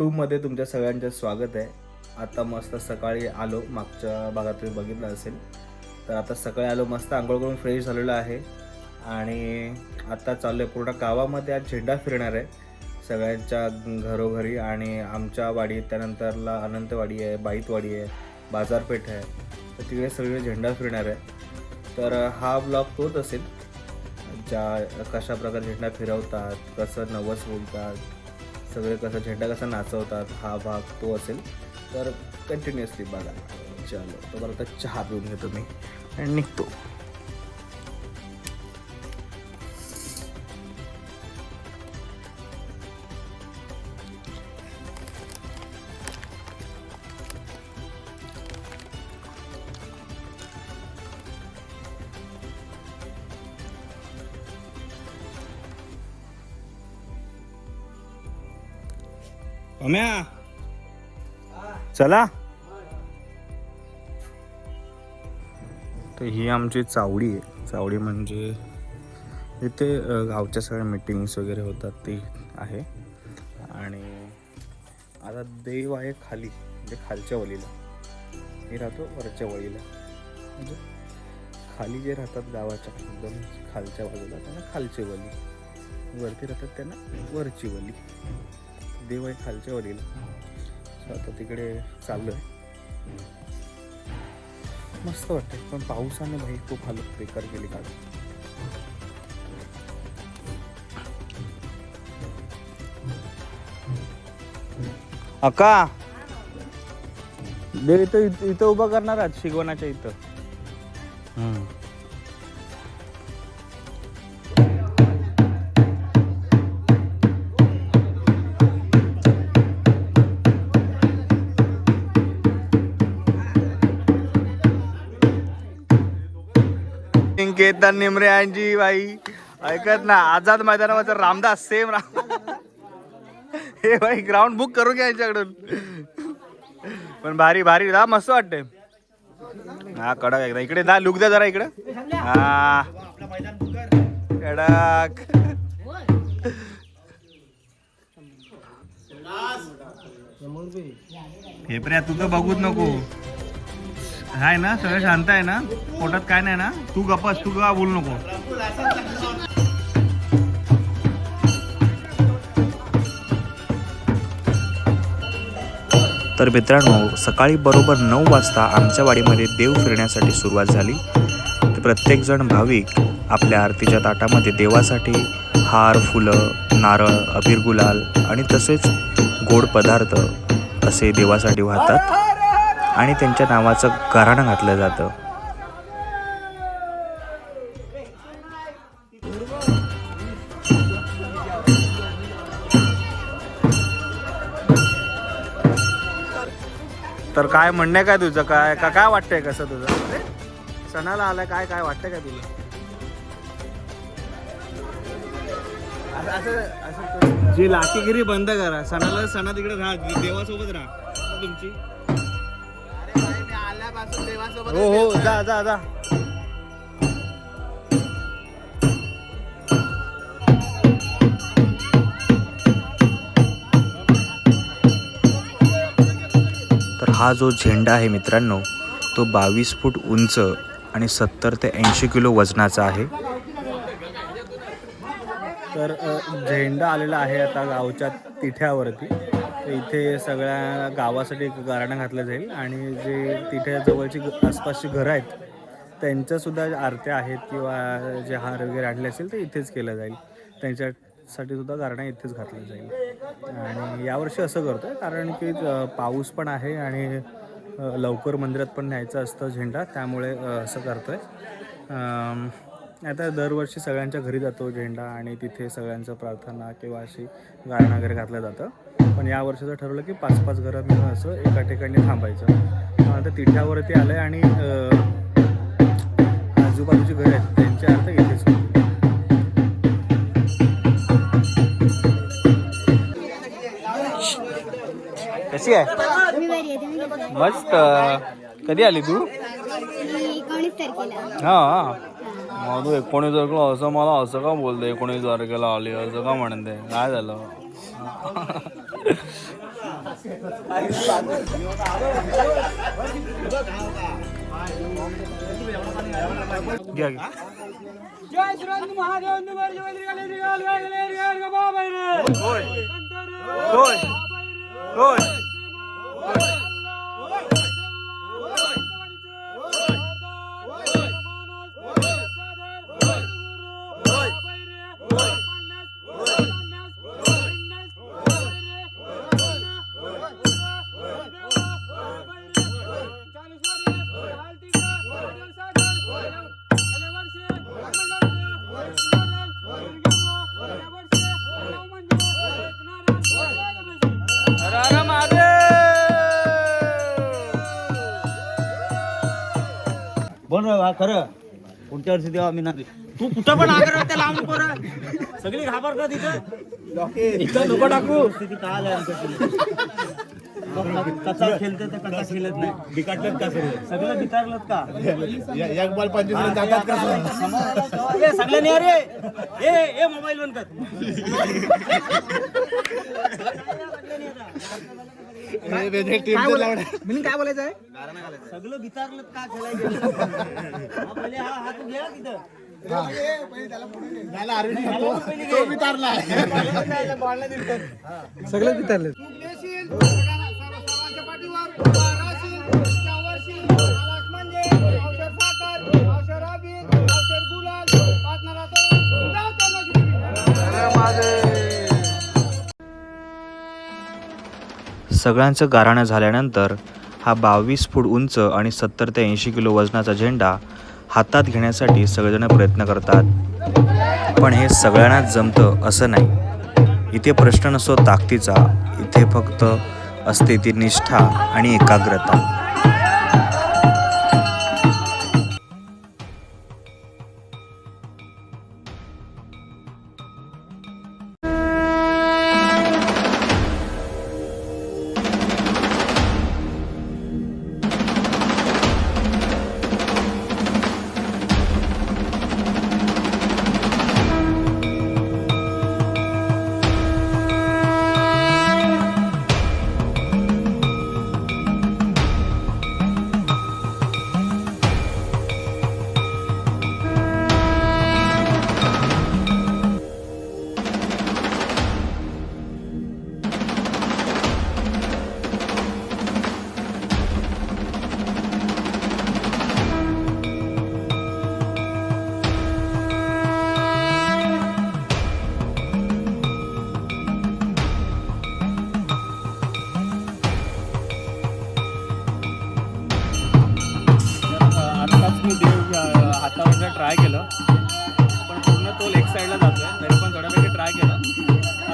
टूमध्ये तुमच्या सगळ्यांचं स्वागत आहे. आता मस्त सकाळी आलो मागच्या भागात तुम्ही बघितलं असेल. तर आता सकाळी आलो मस्त आंघोळ करून फ्रेश झालेलो आहे. आणि आता चाललो आहे पूर्ण गावामध्ये आज झेंडा फिरणार आहे. सगळ्यांच्या घरोघरी आणि आमच्या वाडीत त्यानंतरला अनंतवाडी आहे बाईतवाडी आहे बाजारपेठ आहे. तर तिकडे सगळे झेंडा फिरणार आहे. तर हा ब्लॉग तोच असेल. ज्या कशा प्रकारे झेंडा फिरवतात कसं नवस बोलतात सगळे कसा झेंडा कसा नाचवतात हा भाग तो असेल. तर कंटिन्युअसली बघा. चलो तर बरं आता चहा पिऊन घेतो मी. आणि निघतो. अम्या चला. तर ही आमची चावडी आहे. चावडी म्हणजे इथे गावच्या सगळ्या मिटिंग्स वगैरे होतात ती आहे. आणि आता देव आहे खाली म्हणजे खालच्या वलीला मी राहतो वरच्या वळीला. म्हणजे खाली जे राहतात गावाच्या एकदम खालच्या बाजूला त्यांना खालची वली. वरती राहतात त्यांना वरची वली. देव आहे खालच्या वरील. आता तिकडे चाललो आहे मस्त वाटते पण पावसाने भाई खूप हालत बेकार केली काल. अका देव इथं इथं- इथं उभं करणार आहात शिगवणाच्या इथं. केतन निमरे यांची बाई. ऐकत ना आझाद मैदानावर रामदास सेम राम हे बाई ग्राउंड बुक करू घ्या यांच्याकडून? पण भारी भारी दा मस्त वाटते हा कडक एकदा. इकडे दा लुक द्या जरा इकडे. हा. कडक. हे प्रिया तू तर बघूच नको. हाय ना सगळं शांत आहे ना? पोटात काय नाही ना? तू गप्पस तू का बोलू नको. तर मित्रांनो सकाळी बरोबर नऊ वाजता आमच्या वाडीमध्ये देव फिरण्यासाठी सुरुवात झाली. तर प्रत्येकजण भाविक आपल्या आरतीच्या ताटामध्ये देवासाठी हार फुलं नारळ अबीर गुलाल आणि तसेच गोड पदार्थ असे देवासाठी वाहतात. आणि त्यांच्या नावाचं गाराणं घातलं जातं. तर काय म्हणणे काय तुझं? काय का काय वाटतंय कसं तुझं? सणाला आलाय काय काय वाटतंय काय तुला? असं- असं असं तू- जी लाकीगिरी बंद करा. सणाला सणा तिकडे राहा. देवासोबत राहा. तुमची. हो हो जा जा जा. तर हा जो झेंडा आहे मित्रांनो तो बावीस फूट उंच आणि सत्तर ते ऐंशी किलो वजनाचा आहे. तर झेंडा आलेला आहे आता गावच्या तिठ्यावरती. इथे सगळ्या गावासाठी एक गारणं घातलं जाईल आणि जे तिथे जवळची आसपासची घरं आहेत त्यांच्यासुद्धा आरत्या आहेत किंवा जे हार वगैरे आणले असेल ते इथेच केलं जाईल. त्यांच्यासाठी सुद्धा गारणं इथेच घातलं जाईल. आणि यावर्षी असं करतो आहे कारण की पाऊस पण आहे आणि लवकर मंदिरात पण न्यायचं असतं झेंडा त्यामुळे असं करतो आहे आता दरवर्षी सगळ्यांच्या घरी जातो झेंडा आणि तिथे सगळ्यांचं प्रार्थना किंवा अशी गाणं वगैरे घातलं जातं. पण या वर्षीचं ठरवलं की पाच पाच घरं मिळून असं एका ठिकाणी थांबायचं. आता तिठ्यावरती आलं आहे आणि आजूबाजूची घरं आहेत त्यांचे अर्थ इथेच. कशी आहे? मस्त. कधी आली तू? हा. मग तू एकोणीस तारखेला असं मला असं का बोलते? एकोणीस तारखेला आली असं का म्हणते? काय झालं. जय श्रीराम महादेव निवर जय श्री गले गले गले गले गले बाबा रे. होय. कंदर होय. होय. खरं. पुढच्या वर्षी देवा मी नाही तू कुठं पण आगर त्या लांब पोरं. सगळी घाबर का तिथं इथं नको टाकू. स्थिती काय आली आमच्याकडे. कसा खेळते तर कसा खेळत नाही. बिकाटलेत का सगळे? सगळं बितारलं का? एक बॉल पंचवीस जातात का ए, सगळ्यांनी अरे ए ए मोबाईल बंद कर. सगळं बितारलं का खेळायचं? हा, पहिले हा हा. तू घे हा. तिथं सगळे पितारले सगळ्यांचं गाराणं झाल्यानंतर हा बावीस फूट उंच आणि सत्तर ते ऐंशी किलो वजनाचा झेंडा हातात घेण्यासाठी सगळेजण प्रयत्न करतात. पण हे सगळ्यांनाच जमतं असं नाही. इथे प्रश्न नसतो ताकदीचा. इथे फक्त असते ती निष्ठा आणि एकाग्रता. मी देव हातावर ट्राय केलं पण पूर्ण तोल एक साईडला जातोय तरी पण थोड्यापैकी ट्राय केलं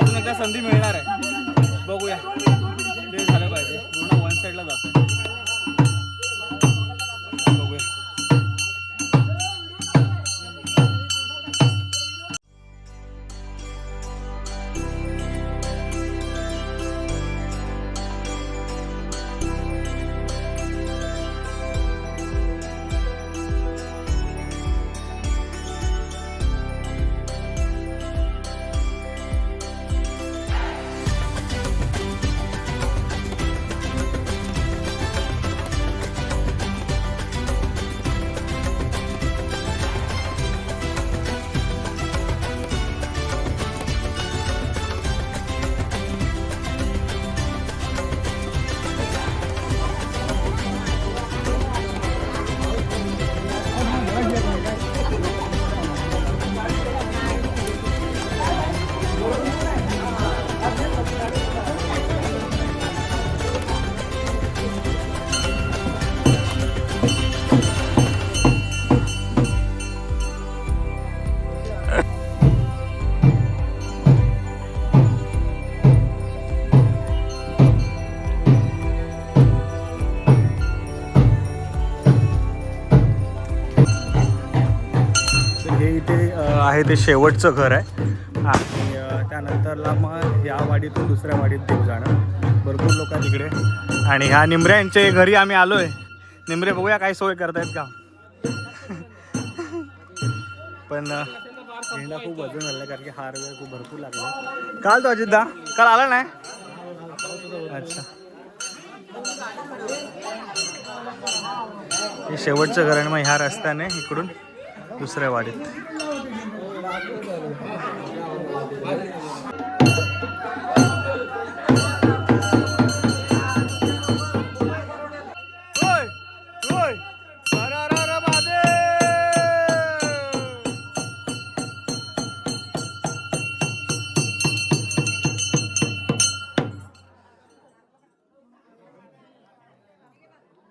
अजून एकदा संधी मिळणार आहे. बघूया. आहे ते शेवटचं घर आहे. आणि त्यानंतरला मग या वाडीतून दुसऱ्या वाडीत देव जाणं. भरपूर लोक तिकडे आणि ह्या निमऱ्यांच्या घरी आम्ही आलोय. निमरे बघूया काय सोय करतायत का. पण झेंडा खूप वजन झालं कारण की हार वेळ खूप भरपूर लागला. काल तो अजितदा? काल आला नाही? अच्छा. हे शेवटचं घर आहे मग ह्या रस्त्याने इकडून दुसऱ्या वाडीत.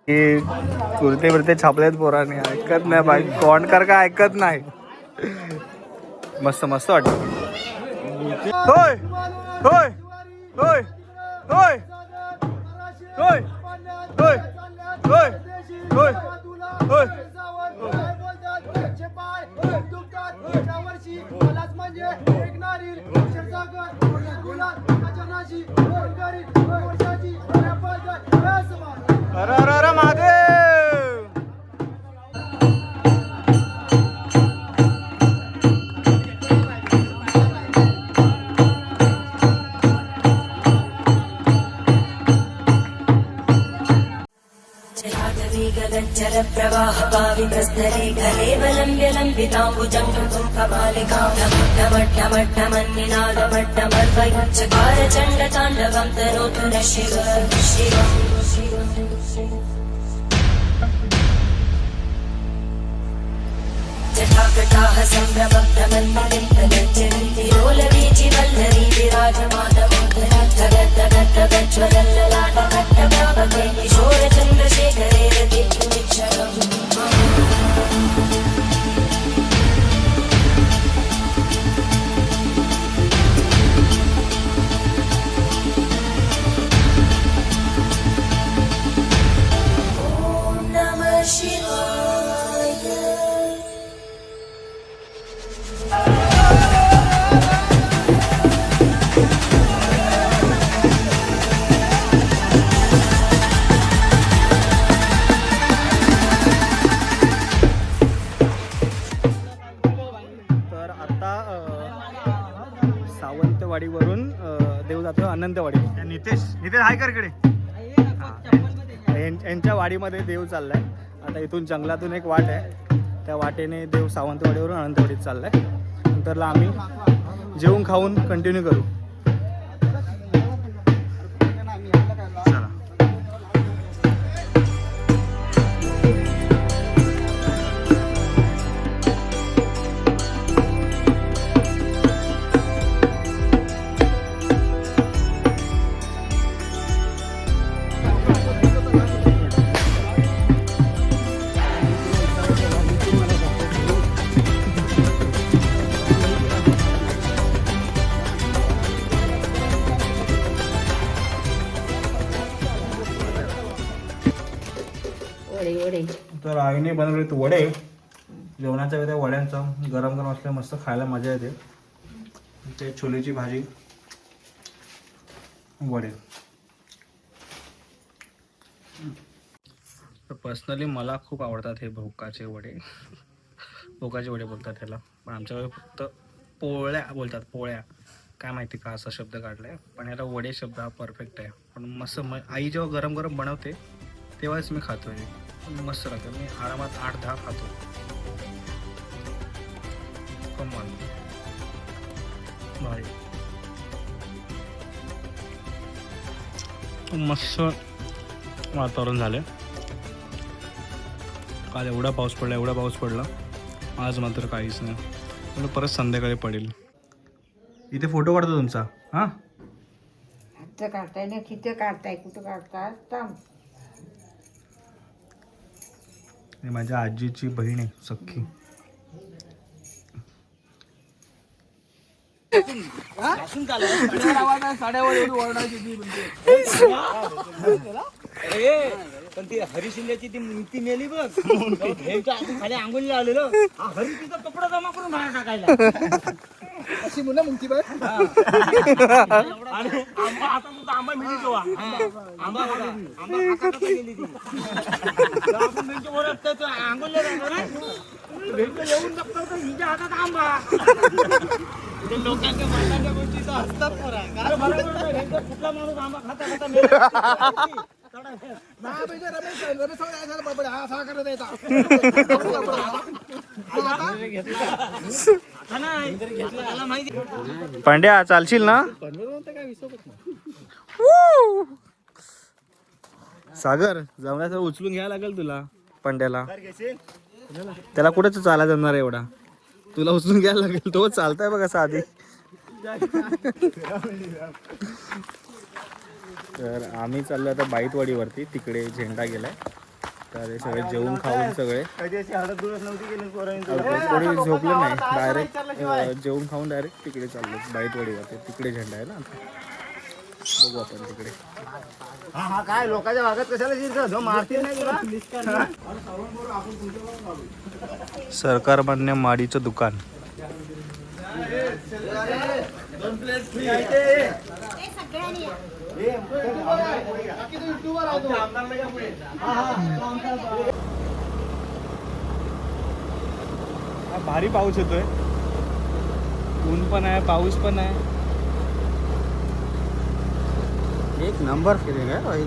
हे कुर्ते बिरते छापलेत पोराने. ऐकत नाही बाई. कोण कर का ऐकत नाही? मस्त मस्त वाटत होय होय होय होय होय होय होय होय होय. रागवेगदज्जर प्रवाह पावितस्तरे कलेवलम्ब्य लम्बिताम्बुजङ्गम् कपालिकामट्टमट्टमट्टमन्निनादमट्टमर्वयुञ्चकार चण्डताण्डवम् तरोतु न शिव शिव शिव जटाकटाः सम्भ्रमब्धमन्मदिन्दनञ्जनीतिरोलवीचि वल्लरी विराजमानमोदनर्थगद्दगद्दगज्ज्वलल्ललाटभट्टभावके किशोरचन्द्रशेखरे रतिक्षरम् नितेश यां- यांच्या वाडीमध्ये देव चाललाय. आता इथून जंगलातून एक वाट आहे. त्या वाटेने देव सावंतवाडीवरून अनंतवाडीत चाललाय. नंतरला आम्ही जेवून खाऊन कंटिन्यू करू. तर आईने बनवलेत वडे. जेवणाच्या वेळी त्या वड्यांचं. गरम गरम असल्या मस्त खायला मजा येते. ते छोलेची भाजी. वडे. तर पर्सनली मला खूप आवडतात हे भोकाचे वडे. भोकाचे वडे बोलतात त्याला पण आमच्याकडे फक्त पोळ्या बोलतात पोळ्या. काय माहिती का असा शब्द काढलाय. पण याला वडे शब्द हा परफेक्ट आहे. पण मस्त म आई जेव्हा गरम गरम बनवते तेव्हाच मी खातो हे मस्त राहते मी आरामात आठ दहा खातो. कमाल भारी. मस्त वातावरण झालं काल एवढा पाऊस पडला एवढा पाऊस पडला. आज मात्र काहीच नाही. म्हणून परत संध्याकाळी पडेल. इथे फोटो काढतो तुमचा. हां? काढताय ना किती काढताय. कुठं काढताय? थांब. आणि माझ्या आजीची बहीण आहे सख्खी. पण ती हरी शिंद्याची ती ती मेली बघ. खाली आंघोळी आलेलं. हा हरी तिचा कपडा जमा करून बाहेर टाकायला. अशी मुलं मुंगती बाय आणि आंबा आता येऊन बघतो तर हिच्या हातात आंबा. ते आहे. रमेश रमेश हा, असा करत पांड्या चालशील ना? सागर जमण्याचं उचलून घ्यायला लागेल तुला पांड्याला. त्याला कुठेच चाला जमणार आहे एवढा? तुला उचलून घ्यायला लागेल तो चालताय बघा साधी. तर आम्ही चाललो आता बाईतवाडीवरती तिकडे झेंडा गेलाय. तर सगळे जेवून खाऊन सगळे. कोणी झोपलं नाही डायरेक्ट जेवून खाऊन डायरेक्ट तिकडे चाललो. बाईतवाडीवरती तिकडे झेंडा आहे ना. बघू आपण तिकडे. हा हा काय लोकांच्या भागात कशाला शिरतो जो मारतील नाही तुला? सरकार मान्य माडीचं दुकान. हा, भारी पाउस ऊन पण आहे पाऊस पण आहे एक नंबर फिरेगा भाई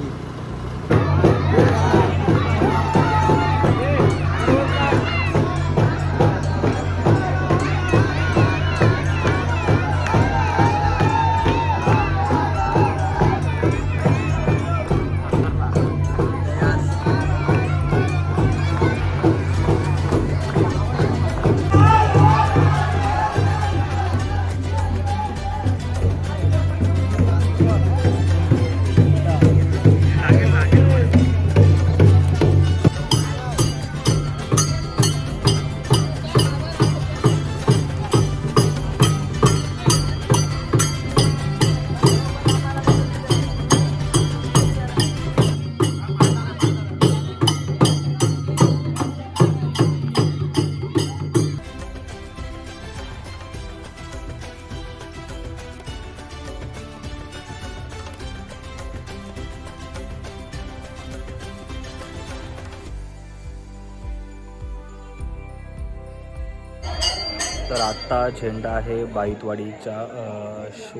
तर आत्ता झेंडा आहे बाईतवाडीच्या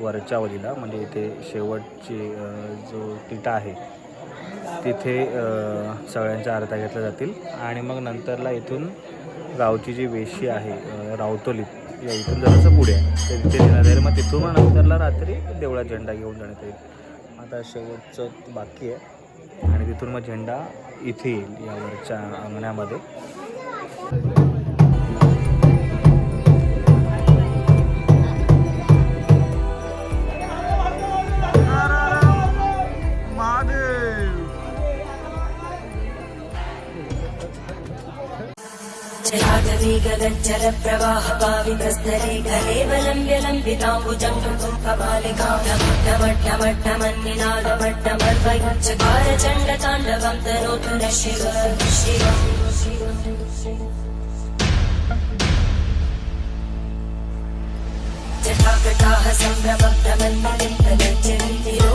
वरच्या वलीला. म्हणजे इथे शेवटची जो तिटा आहे तिथे सगळ्यांच्या आरत्या घेतल्या जातील. आणि मग नंतरला इथून गावची जी वेशी आहे रावतोली या इथून जरासं पुढे आहे. तर तिथे नेण्यात येईल मग तिथून मग नंतरला रात्री देवळात झेंडा घेऊन जाण्यात येईल. आता शेवटचं बाकी आहे. आणि तिथून मग झेंडा इथे येईल या वरच्या अंगणामध्ये. जलागवीगगज्जल प्रवाह पावितस्तरे कलेवलम्ब्य लम्बिताम्बुजं कपालिकामट्टमट्टमट्टमन्निनादमट्टमर्वयुच्चकार चण्डताण्डवं तनोतु न शिव शिव जटाकटाः सम्भ्रमब्धमन्मलिन्दगज्जलिन्दिरोलवीचि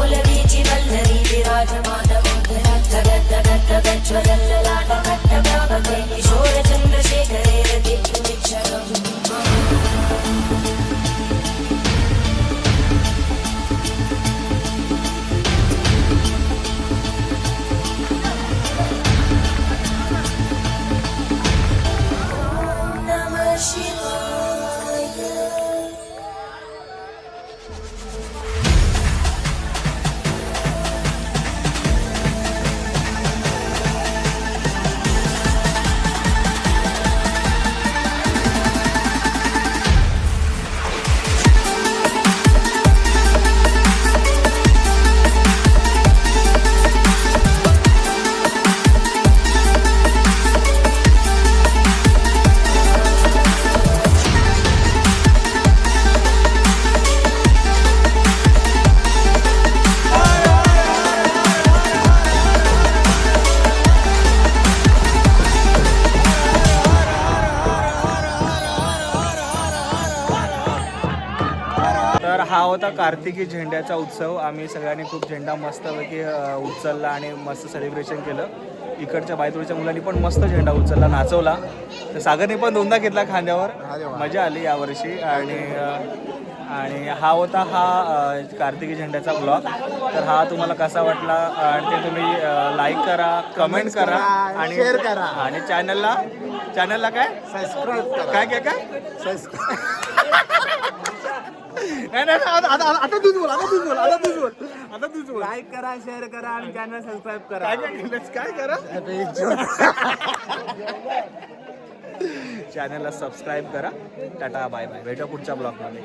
कार्तिकी झेंड्याचा उत्सव. आम्ही सगळ्यांनी खूप झेंडा मस्तपैकी उचलला आणि मस्त सेलिब्रेशन केलं. इकडच्या बायतोडच्या मुलांनी पण मस्त झेंडा उचलला नाचवला. तर सागरने पण दोनदा घेतला खांद्यावर. मजा आली यावर्षी. आणि आणि हा होता हा कार्तिकी झेंड्याचा ब्लॉग तर हा तुम्हाला कसा वाटला? आणि ते तुम्ही लाईक करा कमेंट करा आणि share करा. आणि चॅनलला चॅनलला काय? सबस्क्राईब करा. काय काय काय? नाही नाही नाही, आता आता- आता तूच बोल आता तूच बोल आता तूच बोल आता तूच बोल. लाईक करा शेअर करा आणि चॅनल सबस्क्राईब करा. काय काय केलंस? काय करा? चॅनलला सबस्क्राईब करा. टाटा बाय बाय भेटा पुढच्या ब्लॉगमध्ये